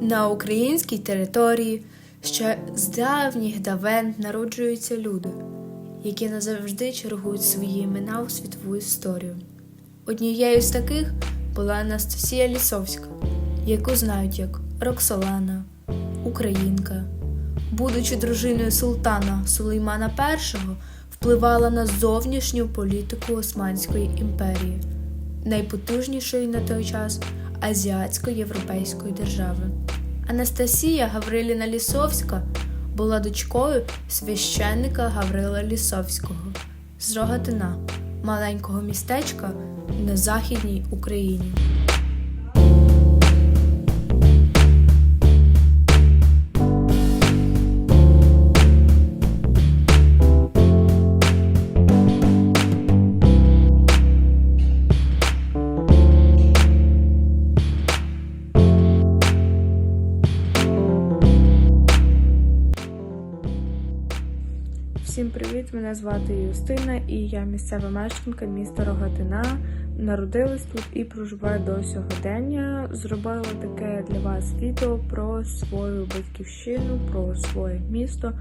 На українській території ще з давніх давен народжуються люди, які назавжди чергують свої імена у світову історію. Однією з таких була Анастасія Лісовська, яку знають як Роксолана, Українка. Будучи дружиною султана Сулеймана І, впливала на зовнішню політику Османської імперії, найпотужнішої на той час азіатсько-європейської держави. Анастасія Гавриліна Лісовська була дочкою священника Гаврила Лісовського з Рогатина, маленького містечка на Західній Україні. Всім привіт! Мене звати Юстина і я місцева мешканка міста Рогатина. Народилась тут і проживаю до сьогодення. Зробила таке для вас відео про свою батьківщину, про своє місто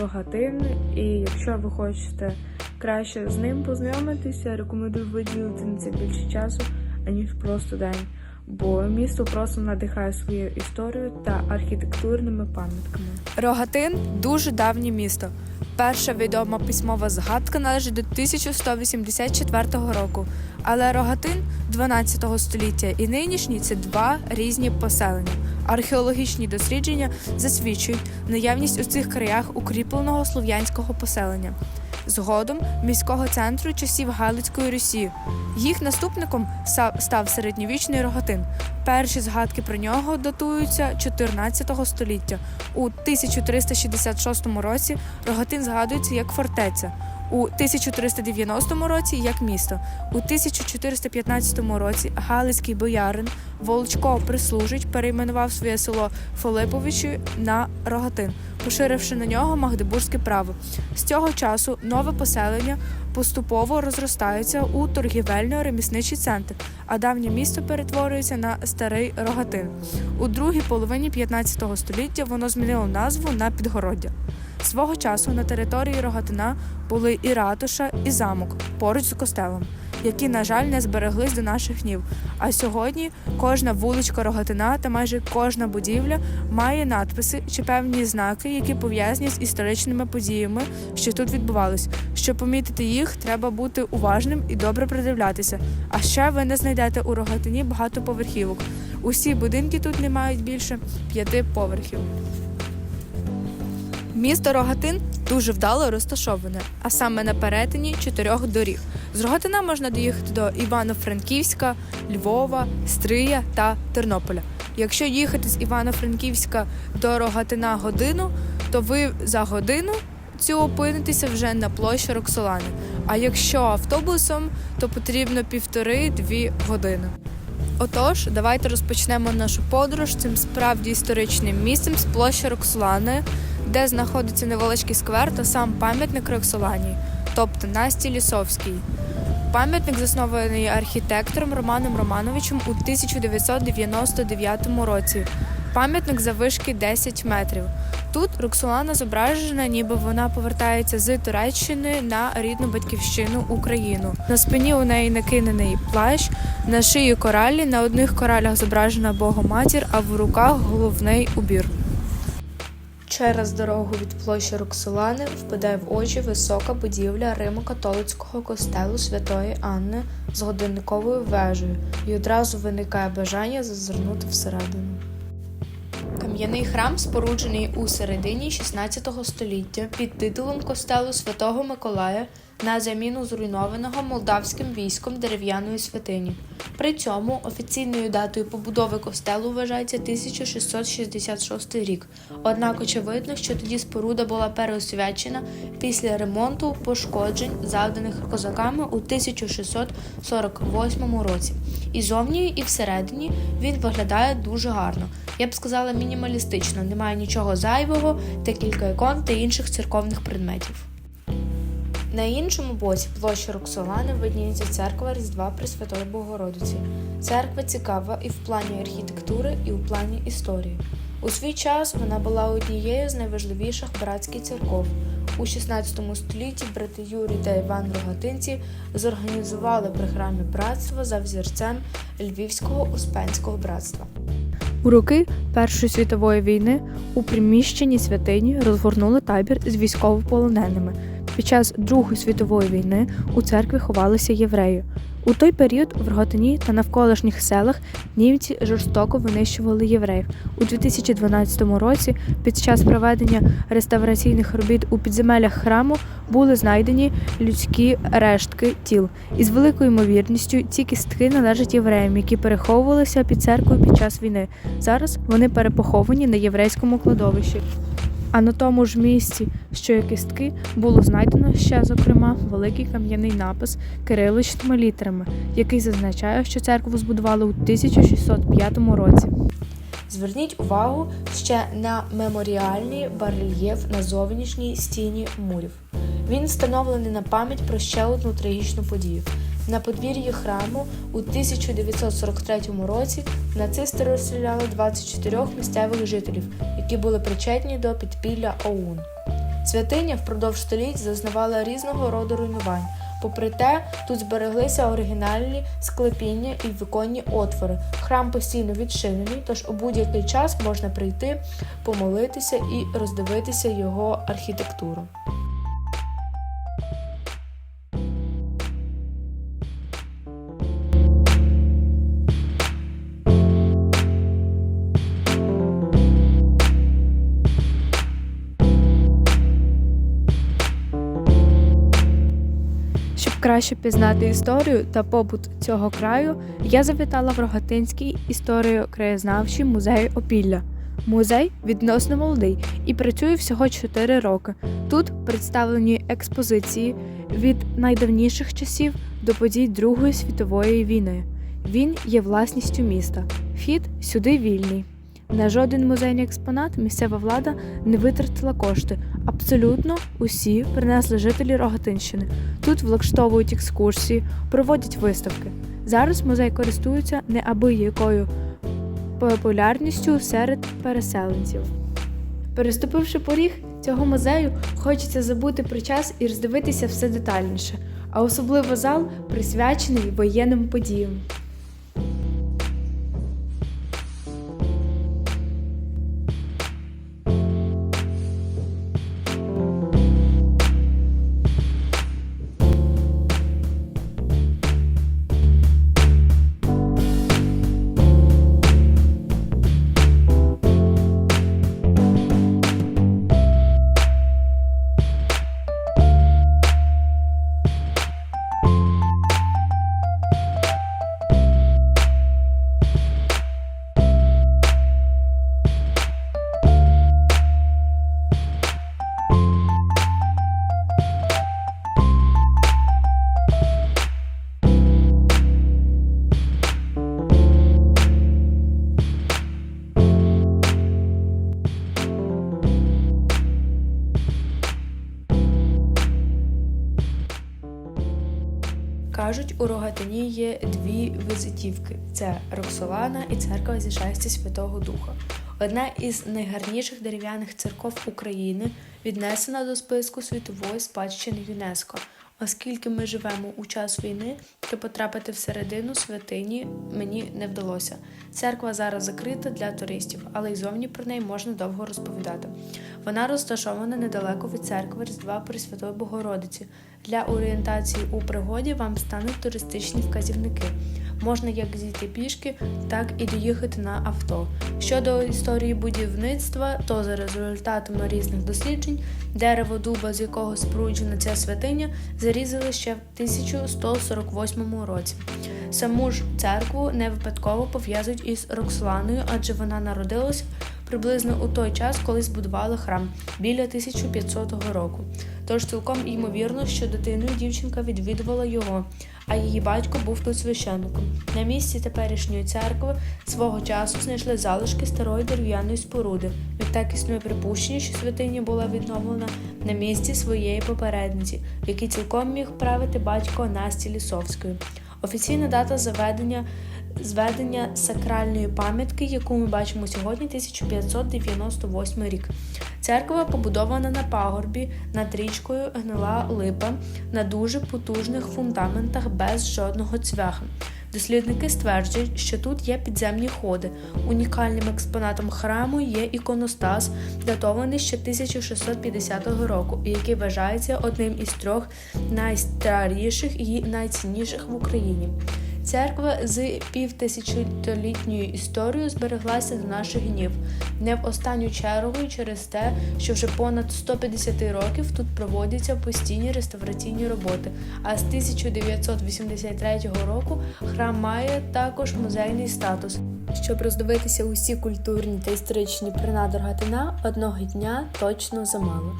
Рогатин. І якщо ви хочете краще з ним познайомитися, рекомендую виділити на це більше часу, аніж просто день. Бо місто просто надихає своєю історією та архітектурними пам'ятками. Рогатин дуже давнє місто. Перша відома письмова згадка належить до 1184 року, але Рогатин 12 століття і нинішній це два різні поселення. Археологічні дослідження засвідчують наявність у цих краях укріпленого слов'янського поселення. Згодом міського центру часів Галицької Русі. Їх наступником став середньовічний Рогатин. Перші згадки про нього датуються 14 століття. У 1366 році Рогатин згадується як фортеця. У 1390 році як місто. У 1415 році Галицький боярин Волчко Прислужить перейменував своє село Филиповичі на Рогатин, поширивши на нього магдебурзьке право. З цього часу нове поселення поступово розростається у торгівельно-ремісничий центр, а давнє місто перетворюється на старий Рогатин. У другій половині 15 століття воно змінило назву на Підгороддя. Свого часу на території Рогатина були і ратуша, і замок поруч з костелом, які, на жаль, не збереглись до наших днів. А сьогодні кожна вуличка Рогатина та майже кожна будівля має надписи чи певні знаки, які пов'язані з історичними подіями, що тут відбувались. Щоб помітити їх, треба бути уважним і добре придивлятися. А ще ви не знайдете у Рогатині багатоповерхівок. Усі будинки тут не мають більше п'яти поверхів. Місто Рогатин дуже вдало розташоване, а саме на перетині чотирьох доріг. З Рогатина можна доїхати до Івано-Франківська, Львова, Стрия та Тернополя. Якщо їхати з Івано-Франківська до Рогатина годину, то ви за годину цю опинитеся вже на площі Роксолани. А якщо автобусом, то потрібно півтори-дві години. Отож, давайте розпочнемо нашу подорож цим справді історичним місцем з площі Роксолани, де знаходиться невеличкий сквер та сам пам'ятник Роксолані, тобто Насті Лісовській. Пам'ятник заснований архітектором Романом Романовичем у 1999 році. Пам'ятник завишки 10 метрів. Тут Роксолана зображена, ніби вона повертається з Туреччини на рідну батьківщину Україну. На спині у неї накинений плащ, на шиї коралі, на одних коралях зображена Богоматір, а в руках головний убір. Через дорогу від площі Роксолани впадає в очі висока будівля Римо-католицького костелу Святої Анни з годинниковою вежею, і одразу виникає бажання зазирнути всередину. Кам'яний храм споруджений у середині 16 століття під титулом костелу Святого Миколая на заміну зруйнованого молдавським військом дерев'яної святині. При цьому офіційною датою побудови костелу вважається 1666 рік. Однак очевидно, що тоді споруда була переосвячена після ремонту пошкоджень, завданих козаками у 1648 році. І зовні, і всередині він виглядає дуже гарно. Я б сказала мінімалістично, немає нічого зайвого, декілька ікон та інших церковних предметів. На іншому боці площі Роксолани видніється церква Різдва Пресвятої Богородиці. Церква цікава і в плані архітектури, і в плані історії. У свій час вона була однією з найважливіших братських церков. У 16 столітті брати Юрій та Іван Рогатинці зорганізували при храмі братство за взірцем Львівського Успенського братства. У роки Першої світової війни у приміщенні святині розгорнули табір з військовополоненими. Під час Другої світової війни у церкві ховалися євреї. У той період в Рогатині та навколишніх селах німці жорстоко винищували євреїв. У 2012 році під час проведення реставраційних робіт у підземеллях храму були знайдені людські рештки тіл. Із великою ймовірністю ці кістки належать євреям, які переховувалися під церквою під час війни. Зараз вони перепоховані на єврейському кладовищі. А на тому ж місці, що є кістки, було знайдено ще, зокрема, великий кам'яний напис кириличними літерами, який зазначає, що церкву збудували у 1605 році. Зверніть увагу ще на меморіальний барельєф на зовнішній стіні мурів. Він встановлений на пам'ять про ще одну трагічну подію. На подвір'ї храму у 1943 році нацисти розстріляли 24 місцевих жителів, які були причетні до підпілля ОУН. Святиня впродовж століть зазнавала різного роду руйнувань. Попри те, тут збереглися оригінальні склепіння і віконні отвори. Храм постійно відчинений, тож у будь-який час можна прийти, помолитися і роздивитися його архітектуру. Краще пізнати історію та побут цього краю, я завітала в Рогатинський історико-краєзнавчий музей Опілля. Музей відносно молодий і працює всього 4 роки. Тут представлені експозиції від найдавніших часів до подій Другої світової війни. Він є власністю міста. Вхід сюди вільний. На жоден музейний експонат місцева влада не витратила кошти. Абсолютно усі принесли жителі Рогатинщини. Тут влаштовують екскурсії, проводять виставки. Зараз музей користується неабиякою популярністю серед переселенців. Переступивши поріг цього музею, хочеться забути про час і роздивитися все детальніше, а особливо зал присвячений воєнним подіям. Кажуть, у Рогатині є дві візитівки: це Роксолана і церква зі шасті Святого Духа. Одна із найгарніших дерев'яних церков України віднесена до списку світової спадщини ЮНЕСКО. Оскільки ми живемо у час війни, то потрапити всередину святині мені не вдалося. Церква зараз закрита для туристів, але й зовні про неї можна довго розповідати. Вона розташована недалеко від церкви Різдва Пресвятої Богородиці. Для орієнтації у пригоді вам стануть туристичні вказівники. Можна як зійти пішки, так і доїхати на авто. Щодо історії будівництва, то за результатами різних досліджень дерево дуба, з якого споруджена ця святиня, зарізали ще в 1148 році. Саму ж церкву не випадково пов'язують із Роксоланою, адже вона народилася приблизно у той час, коли збудували храм біля 1500 року. Тож цілком ймовірно, що дитиною дівчинка відвідувала його, а її батько був тут священником. На місці теперішньої церкви свого часу знайшли залишки старої дерев'яної споруди. Відтак існує припущення, що святиня була відновлена на місці своєї попередниці, в якій цілком міг правити батько Насті Лісовської. Офіційна дата заведення зведення сакральної пам'ятки, яку ми бачимо сьогодні, 1598 рік. Церква побудована на пагорбі над річкою Гнила Липа на дуже потужних фундаментах без жодного цвяха. Дослідники стверджують, що тут є підземні ходи. Унікальним експонатом храму є іконостас, датований ще 1650 року, який вважається одним із трьох найстаріших і найцінніших в Україні. Церква з півтисячолітньою історією збереглася до наших днів, не в останню чергу й через те, що вже понад 150 років тут проводяться постійні реставраційні роботи. А з 1983 року храм має також музейний статус. Щоб роздивитися усі культурні та історичні принади Рогатина, одного дня точно замало.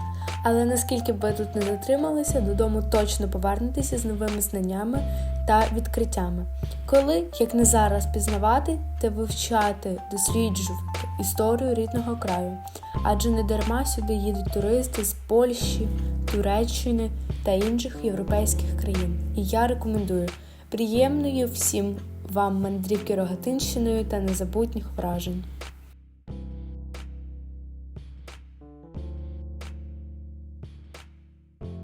Але наскільки б ви тут не затрималися, додому точно повернетеся з новими знаннями та відкриттями. Коли, як не зараз, пізнавати та вивчати, досліджувати історію рідного краю, адже не дарма сюди їдуть туристи з Польщі, Туреччини та інших європейських країн. І я рекомендую приємної всім вам мандрівки Рогатинщиною та незабутніх вражень.